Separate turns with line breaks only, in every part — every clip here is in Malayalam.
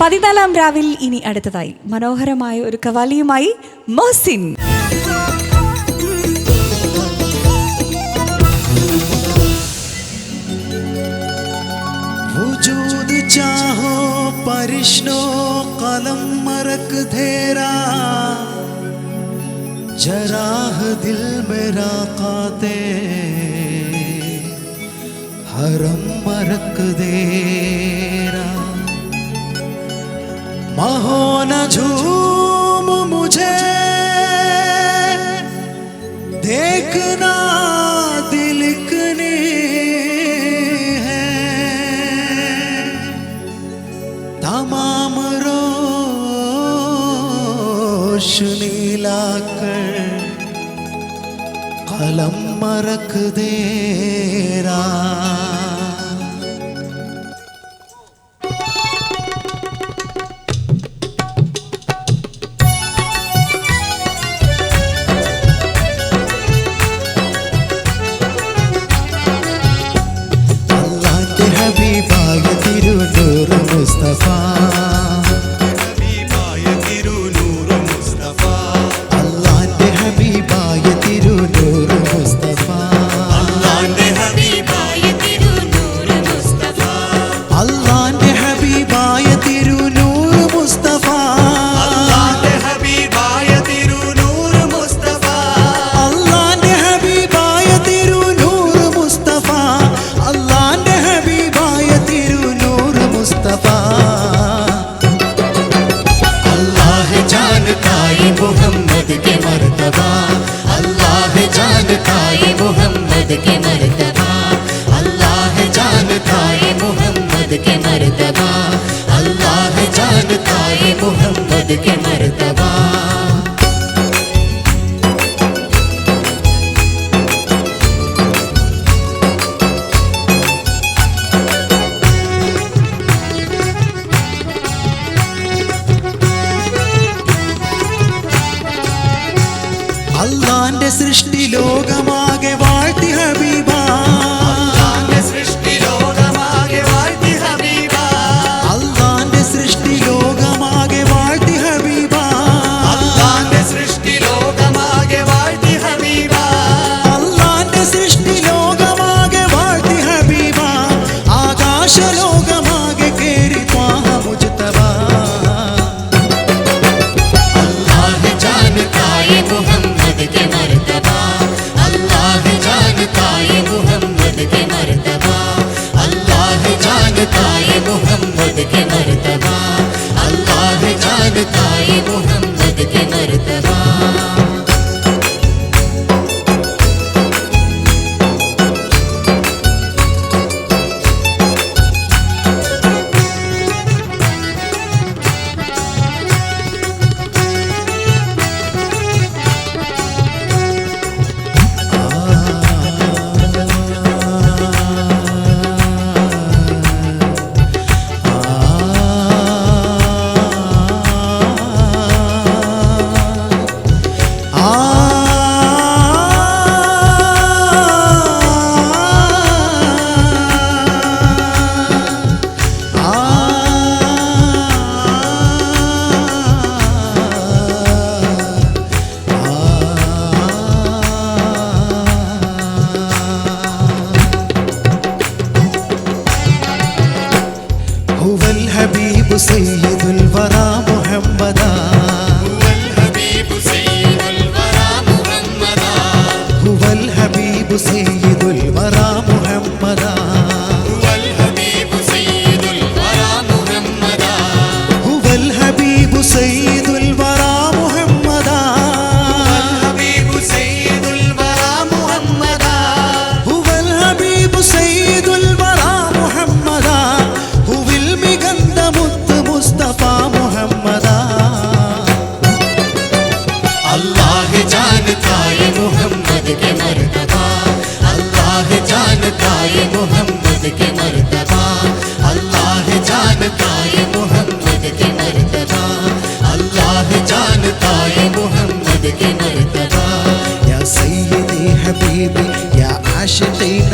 പതിനാലാം രാവിൽ ഇനി അടുത്തതായി. മനോഹരമായ ഒരു കവാലിയുമായി മോസിൻ
चाहो परिश्नो कलम मरक धेरा जराह दिल हरम मरक दे महो न झूम मुझे। देखना दिलकने है। तमाम रोशनी लाकर कलम रख दे रहा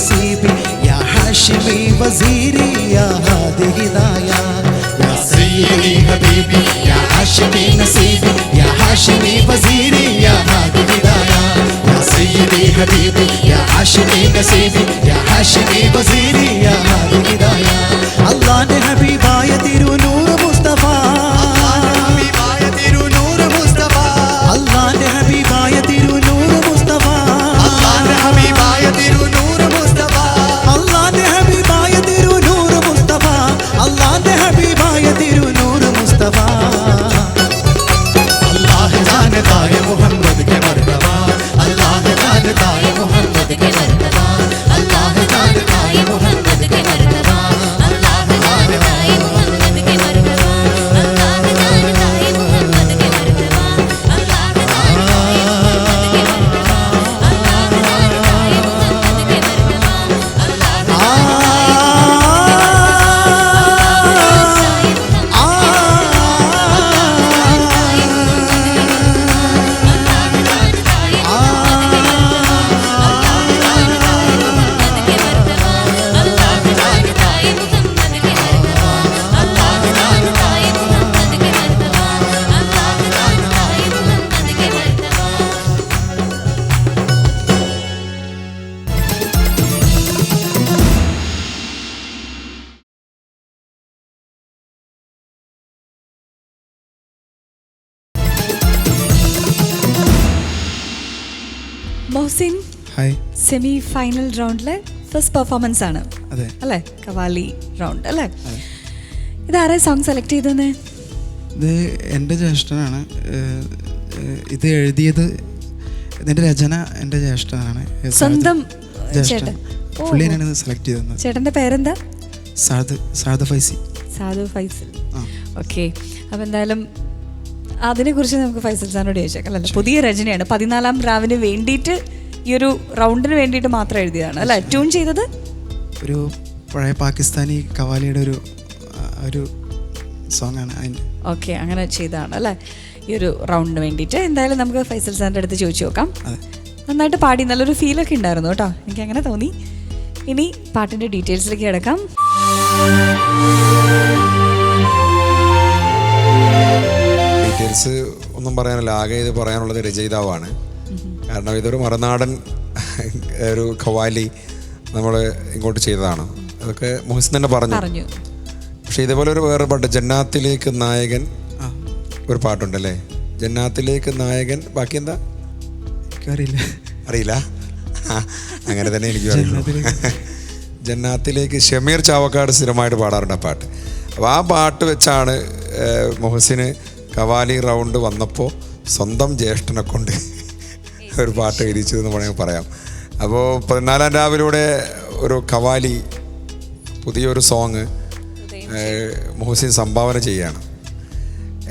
نصيبي يا حاشمي وزيري يا هادي هدايا يا سيدي حبيبي يا حاشمي نصيبي يا حاشمي وزيري يا هادي هدايا يا سيدي حبيبي يا حاشمي نصيبي يا حاشمي وزيري يا هادي هدايا
മൊഹസിൻ
ഹായ്.
സെമി ഫൈനൽ റൗണ്ടിലെ ഫസ്റ്റ് പെർഫോമൻസ് ആണ്.
അതെ.
അല്ലേ? കവാലി റൗണ്ട് അല്ലേ? ഇതാരാ സോങ് സെലക്ട് ചെയ്തതെന്ന്
ഇത് എന്റെ ജ്യേഷ്ഠനാണ്. ഇത് എഴുതിയത് ഇതിന്റെ രചന എന്റെ ജ്യേഷ്ഠനാണ്.
സ്വന്തം
ജ്യേഷ്ഠൻ. പുള്ളിയാണ് ഇത് സെലക്ട് ചെയ്തത്.
ചേട്ടന്റെ പേരെന്താ?
സാദു സാദു ഫൈസി.
സാദു ഫൈസൽ. ഓക്കെ. അപ്പോൾ എന്തായാലും അതിനെക്കുറിച്ച് നമുക്ക് ഫൈസൽ സാറിനോട് ചോദിച്ചേക്കാം. അല്ലേ പുതിയ രചനയാണ്. പതിനാലാം റാവിന് വേണ്ടിയിട്ട് ഈ ഒരു റൗണ്ടിന് വേണ്ടിയിട്ട് മാത്രം എഴുതിയതാണ്. അല്ലേ ട്യൂൺ ചെയ്തത്?
ഒരു പഴയ പാകിസ്ഥാനി കവാലിയുടെ ഒരു ഒരു സോങ് ആണ് അതിന്റെ
ഓക്കെ അങ്ങനെ ചെയ്തതാണ് അല്ലേ? ഈ ഒരു റൗണ്ടിന് വേണ്ടിയിട്ട്. എന്തായാലും നമുക്ക് ഫൈസൽ സാറിന്റെ അടുത്ത് ചോദിച്ചു നോക്കാം. നന്നായിട്ട് പാടി നല്ലൊരു ഫീലൊക്കെ ഉണ്ടായിരുന്നു കേട്ടോ. എനിക്ക് അങ്ങനെ തോന്നി. ഇനി പാട്ടിന്റെ ഡീറ്റെയിൽസിലേക്ക് കിടക്കാം.
ഡീറ്റെയിൽസ് ഒന്നും പറയാനല്ല. ആകെ ഇത് പറയാനുള്ളത് രചയിതാവാണ്. കാരണം ഇതൊരു മറുനാടൻ ഒരു ഖവാലി നമ്മൾ ഇങ്ങോട്ട് ചെയ്തതാണ്. അതൊക്കെ മുഹസിൻ തന്നെ പറഞ്ഞു. പക്ഷെ ഇതേപോലെ ഒരു വേറെ പാട്ട് ജന്നാത്തിലേക്ക് നായകൻ ഒരു പാട്ടുണ്ടല്ലേ? ജന്നാത്തിലേക്ക് നായകൻ ബാക്കി എന്താ?
എനിക്കറിയില്ല.
അറിയില്ല. അങ്ങനെ തന്നെ എനിക്ക് ജന്നാത്തിലേക്ക്. ഷമീർ ചാവക്കാട് സ്ഥിരമായിട്ട് പാടാറുണ്ട് ആ പാട്ട്. അപ്പോൾ ആ പാട്ട് വെച്ചാണ് മുഹസിന് കവാലി റൗണ്ട് വന്നപ്പോൾ സ്വന്തം ജ്യേഷ്ഠനെ കൊണ്ട് ഒരു പാട്ട് എഴുതിച്ചു എന്ന് വേണമെങ്കിൽ പറയാം. അപ്പോൾ പതിനാലാം രാവിലൂടെ ഒരു കവാലി പുതിയൊരു സോങ് മുഹസിൻ സംഭാവന ചെയ്യുകയാണ്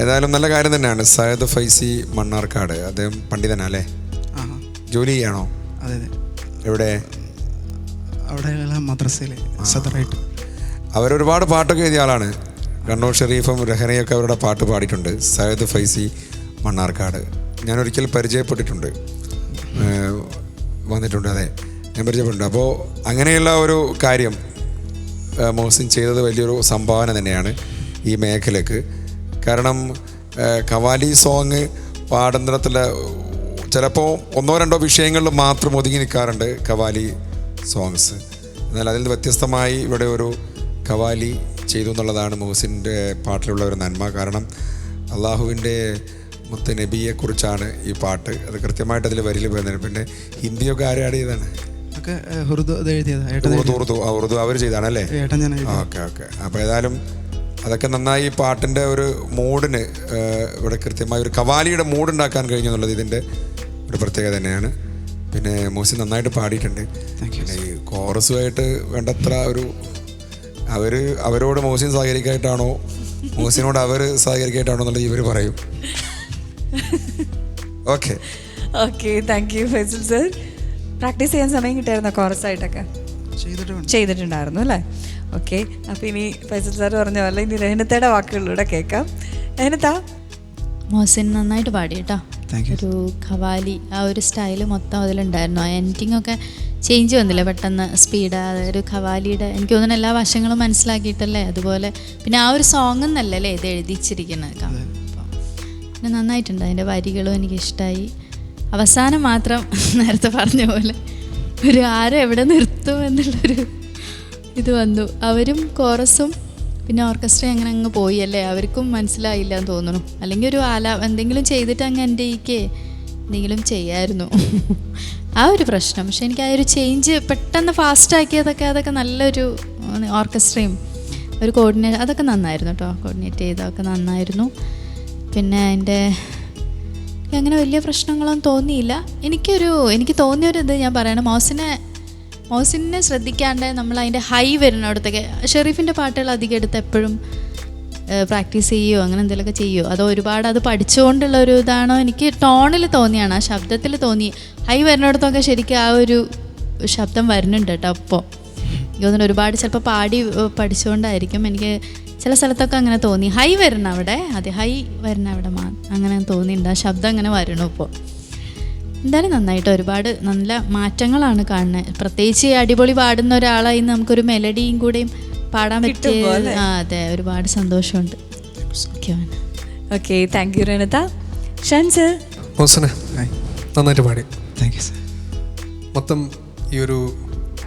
ഏതായാലും നല്ല കാര്യം തന്നെയാണ്. സയദ് ഫൈസി മണ്ണാർക്കാട് അദ്ദേഹം പണ്ഡിതനല്ലേ. ജോലി ചെയ്യണോ? എവിടെ?
അവിടെ മദ്രസയിൽ സദറായിട്ട്
അവരൊരുപാട് പാട്ടൊക്കെ എഴുതിയ ആളാണ്. കണ്ണൂർ ഷെറീഫും രഹനയൊക്കെ അവരുടെ പാട്ട് പാടിയിട്ടുണ്ട്. സയ്യദ് ഫൈസി മണ്ണാർക്കാട്. ഞാൻ ഒരിക്കൽ പരിചയപ്പെട്ടിട്ടുണ്ട് വന്നിട്ടുണ്ട് അതെ. ഞാൻ പരിചയപ്പെട്ടിട്ടുണ്ട്. അപ്പോൾ അങ്ങനെയുള്ള ഒരു കാര്യം മോഹസിൻ ചെയ്തത് വലിയൊരു സംഭാവന തന്നെയാണ് ഈ മേഖലക്ക്. കാരണം കവാലി സോങ് പാടുന്നിടത്തിൽ ചിലപ്പോൾ ഒന്നോ രണ്ടോ വിഷയങ്ങളിൽ മാത്രം ഒതുങ്ങി നിൽക്കാറുണ്ട് കവാലി സോങ്സ്. എന്നാൽ അതിൽ വ്യത്യസ്തമായി ഇവിടെ ഒരു കവാലി ചെയ്തു എന്നുള്ളതാണ് മുഹസിന്റെ പാട്ടിലുള്ള ഒരു നന്മ. കാരണം അള്ളാഹുവിന്റെ മുത്ത് നബിയെക്കുറിച്ചാണ് ഈ പാട്ട്. അത് കൃത്യമായിട്ട് അതിൽ വരിയിൽ വരുന്നത് പിന്നെ ഹിന്ദിയൊക്കെ ആരും ആഡ് ചെയ്താണ്
ഉറുദു
ഉറുദു അവർ ചെയ്താണല്ലേ ഓക്കെ ഓക്കെ. അപ്പോൾ ഏതായാലും അതൊക്കെ നന്നായി ഈ പാട്ടിന്റെ ഒരു മൂഡിന് ഇവിടെ കൃത്യമായി ഒരു കവാലിയുടെ മൂഡ് ഉണ്ടാക്കാൻ കഴിഞ്ഞു എന്നുള്ളത് ഇതിന്റെ ഒരു പ്രത്യേകത തന്നെയാണ്. പിന്നെ മൂസി നന്നായിട്ട് പാടിയിട്ടുണ്ട്. പിന്നെ ഈ കോറസുമായിട്ട് വേണ്ടത്ര ഒരു അവർ അവരോട് മോശം സഹകരിക്കായിട്ടാണോ? മോസിനോട് അവർ സഹകരിക്കായിട്ടാണോ എന്നുള്ളത് ഇവർ പറയും. Okay.
Okay thank you Faisal sir practice ചെയ്യാൻ സമയം കിട്ടിയായിരുന്നോ കോറസ് ആയിട്ടൊക്കെ
ചെയ്തിട്ടുണ്ട്.
ചെയ്തിട്ടുണ്ടായിരുന്നു അല്ലേ? ഓക്കെ അപ്പോൾ ഇനി ഫൈസൽ സാർ പറഞ്ഞ പോലെ ഇനി രഹനത്തയുടെ വാക്കുകളിലൂടെ കേൾക്കാം. രഹനത്താ
മോസിൻ നന്നായിട്ട് പാടി കേട്ടോ ഒരു ഖവാലി ആ ഒരു സ്റ്റൈൽ മൊത്തം അതിലുണ്ടായിരുന്നു. ആ എന്റിങ് ഒക്കെ ചേഞ്ച് വന്നില്ല? പെട്ടെന്ന് സ്പീഡ് ഒരു ഖവാലിയുടെ എനിക്ക് തോന്നുന്നു എല്ലാ വശങ്ങളും മനസ്സിലാക്കിയിട്ടല്ലേ? അതുപോലെ പിന്നെ ആ ഒരു സോങ് എന്നല്ലല്ലേ ഇത് എഴുതിച്ചിരിക്കുന്നത്? പിന്നെ നന്നായിട്ടുണ്ട്. അതിന്റെ വരികളും എനിക്കിഷ്ടമായി അവസാനം മാത്രം നേരത്തെ പറഞ്ഞ പോലെ ഒരു ആരും എവിടെ നിർത്തും എന്നുള്ളൊരു ഇത് വന്നു. അവരും കോറസും പിന്നെ ഓർക്കസ്ട്ര അങ്ങനെ അങ്ങ് പോയി അല്ലേ? അവർക്കും മനസ്സിലായില്ല എന്ന് തോന്നുന്നു. അല്ലെങ്കിൽ ഒരു ആല എന്തെങ്കിലും ചെയ്തിട്ട് അങ്ങ് എന്റെ ഈക്ക് എന്തെങ്കിലും ചെയ്യായിരുന്നു. ആ ഒരു പ്രശ്നം. പക്ഷെ എനിക്ക് ആ ഒരു ചേഞ്ച് പെട്ടെന്ന് ഫാസ്റ്റ് ആക്കിയതൊക്കെ അതൊക്കെ നല്ലൊരു ഓർക്കസ്ട്രയും ഒരു കോർഡിനേറ്റ് അതൊക്കെ നന്നായിരുന്നു കേട്ടോ കോർഡിനേറ്റ് ചെയ്തതൊക്കെ നന്നായിരുന്നു. പിന്നെ എനിക്ക് അങ്ങനെ വലിയ പ്രശ്നങ്ങളൊന്നും തോന്നിയില്ല. എനിക്കൊരു എനിക്ക് തോന്നിയൊരു ഇത് ഞാൻ പറയണം മോസിനെ മോസിനെ ശ്രദ്ധിക്കാണ്ട് നമ്മൾ അതിന്റെ ഹൈ വരുന്നിടത്തൊക്കെ ഷെറീഫിന്റെ പാട്ടുകൾ അധികം എടുത്ത് എപ്പോഴും പ്രാക്ടീസ് ചെയ്യുമോ അങ്ങനെ എന്തെങ്കിലുമൊക്കെ ചെയ്യുമോ അതോ ഒരുപാട് അത് പഠിച്ചുകൊണ്ടുള്ള ഒരു ഇതാണോ? എനിക്ക് ടോണിൽ തോന്നിയാണ് ആ ശബ്ദത്തിൽ തോന്നി. ഹൈ വരുന്നിടത്തൊക്കെ ശരിക്കും ആ ഒരു ശബ്ദം വരുന്നുണ്ട് കേട്ടോ അപ്പോൾ എനിക്ക് തോന്നുന്നു ഒരുപാട് ചിലപ്പോൾ പാടി പഠിച്ചുകൊണ്ടായിരിക്കും എനിക്ക് ചില സ്ഥലത്തൊക്കെ അങ്ങനെ തോന്നി. ഹൈ വരണം അവിടെ? അതെ ഹൈ വരണം അവിടെ മാ അങ്ങനെ തോന്നിയിട്ടുണ്ട് ആ ശബ്ദം അങ്ങനെ വരണം ഇപ്പോൾ എന്തായാലും നന്നായിട്ട് ഒരുപാട് നല്ല മാറ്റങ്ങളാണ് കാണുന്നത് പ്രത്യേകിച്ച് അടിപൊളി പാടുന്ന ഒരാളായി നമുക്കൊരു മെലഡിയും കൂടെയും പാടാൻ പറ്റിയ
കിട്ടുമ്പോ
ആ അതെ ഒരുപാട് സന്തോഷമുണ്ട്. Okay
okay thank you Ranitha. ഷൻസ്?
മോസനെ നന്നായിട്ട് പാടി.
താങ്ക് യു സർ
മൊത്തം ഈ ഒരു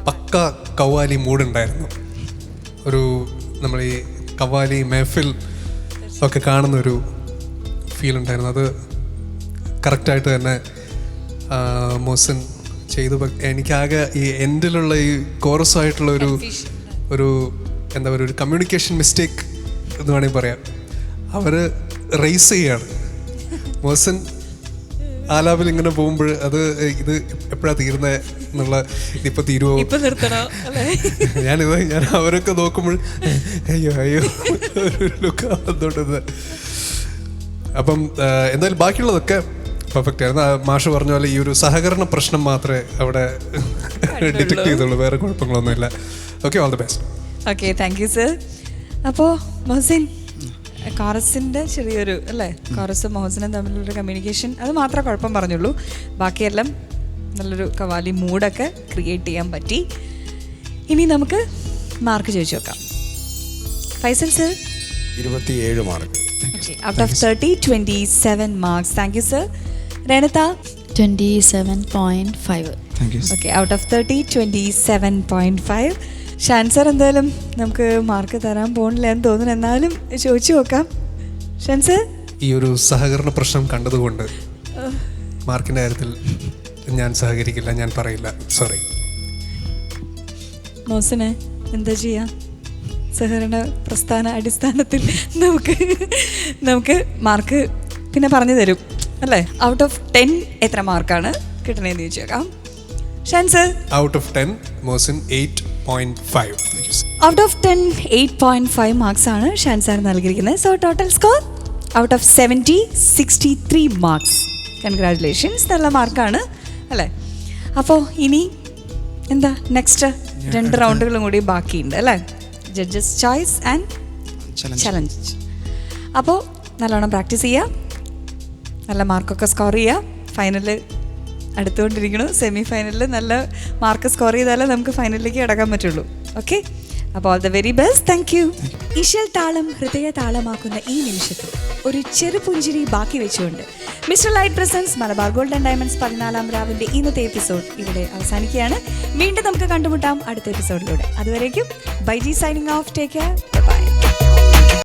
പക്ക കവാലി മൂഡുണ്ടായിരുന്നു. ഒരു നമ്മൾ ഈ കവാലി മെഹഫിൽ ഒക്കെ കാണുന്ന ഒരു ഫീൽ ഉണ്ടായിരുന്നു അത് കറക്റ്റായിട്ട് തന്നെ ആ, മോസൻ ചെയ്തു. പ- എനിക്കാകെ ഈ എൻഡിലുള്ള ഈ കോറസായിട്ടുള്ള ഒരു ഒരു എന്താ പറയുക ഒരു കമ്മ്യൂണിക്കേഷൻ മിസ്റ്റേക്ക് എന്ന് വേണമെങ്കിൽ പറയാം. അവർ റേസ് ചെയ്യാണ്. മോസൻ ആലാപിൽ ഇങ്ങനെ പോകുമ്പോൾ അത് ഇത് എപ്പോഴാ തീരുന്നത് എന്നുള്ള ഇതിപ്പോൾ തീരുമോ
ഇപ്പൊ
ഞാനിത് ഞാൻ അവരൊക്കെ നോക്കുമ്പോൾ അയ്യോ അയ്യോ ലുക്ക് വന്നോണ്ടത് അപ്പം എന്തായാലും ബാക്കിയുള്ളതൊക്കെ പെർഫെക്റ്റ് ആയിരുന്നു. ആ, മാഷ് പറഞ്ഞ പോലെ ഈ ഒരു സഹകരണ പ്രശ്നം മാത്രമേ അവിടെ ഡിറ്റക്ട് ചെയ്തുള്ളൂ. വേറെ കുഴപ്പങ്ങളൊന്നുമില്ല. Okay all the best
okay thank you sir അപ്പോൾ മൊഹസിൻ കോറസിന്റെ ചെറിയൊരു അല്ലേ? കോറസും മൊഹസിനും തമ്മിലുള്ളൊരു കമ്മ്യൂണിക്കേഷൻ അത് മാത്രമേ കുഴപ്പം പറഞ്ഞുള്ളൂ. ബാക്കിയെല്ലാം നല്ലൊരു കവാലി മൂഡൊക്കെ ക്രിയേറ്റ് ചെയ്യാൻ പറ്റി. ഇനി നമുക്ക് മാർക്ക് ചോദിച്ചു നോക്കാം. ഫൈസൽ സർ
ഇരുപത്തിയേഴ് mark
out of thirty twenty seven marks thank you sir Ranitha
twenty seven point five
okay out of thirty twenty seven point five Shan sir എന്തായാലും നമുക്ക് മാർക്ക് തരാൻ പോകണില്ല എന്ന് തോന്നുന്നു. എന്നാലും ചോദിച്ചു നോക്കാം. ഷാൻ സർ?
ഈ ഒരു സഹകരണ പ്രശ്നം കണ്ടതുകൊണ്ട് മാർക്കിന്റെ കാര്യത്തിൽ ഞാൻ സഹകരിക്കില്ല ഞാൻ പറയില്ല. സോറി
മോസിനെ എന്താ ചെയ്യാ? സഹകരണ പ്രസ്ഥാന അടിസ്ഥാനത്തിൽ നമുക്ക് നമുക്ക് മാർക്ക് പിന്നെ പറഞ്ഞു തരും അല്ലേ? ഔട്ട് ഓഫ് ടെൻ എത്ര മാർക്കാണ് കിട്ടണേന്ന് ചോദിച്ചേക്കാം. Shan sir?
Out of ten Mohsin eight point five
out of ten eight point five marks ആണ് ഷാൻ സാർ നൽകിയിരിക്കുന്നത്. So total score out of seventy sixty three marks congratulations നല്ല മാർക്കാണ് അല്ലേ? അപ്പോൾ ഇനി എന്താ നെക്സ്റ്റ് രണ്ട് റൗണ്ടുകളും കൂടി ബാക്കിയുണ്ട് അല്ലേ? ജഡ്ജസ് ചോയ്സ് ആൻഡ് ചലഞ്ച് അപ്പോൾ നല്ലോണം പ്രാക്ടീസ് ചെയ്യുക നല്ല മാർക്കൊക്കെ സ്കോർ ചെയ്യുക ഫൈനലിൽ അടുത്തുകൊണ്ടിരിക്കണു സെമി ഫൈനലിൽ നല്ല മാർക്ക് സ്കോർ ചെയ്താലേ നമുക്ക് ഫൈനലിലേക്ക് കിടക്കാൻ പറ്റുള്ളൂ. ഓക്കെ? അപ്പോൾ all the very best. Thank you. Ishal താളം ഹൃദയ താളമാക്കുന്ന ഈ നിമിഷത്തിൽ ഒരു ചെറു പുഞ്ചിരി ബാക്കി വെച്ചുകൊണ്ട് mister light presents Malabar golden diamonds പതിനാലാം രാവിലെ ഇന്നത്തെ എപ്പിസോഡ് ഇവിടെ അവസാനിക്കുകയാണ്. വീണ്ടും നമുക്ക് കണ്ടുമുട്ടാം അടുത്ത എപ്പിസോഡിലൂടെ. അതുവരേക്കും ബൈ ജി സൈനിങ് ഓഫ്. Take care.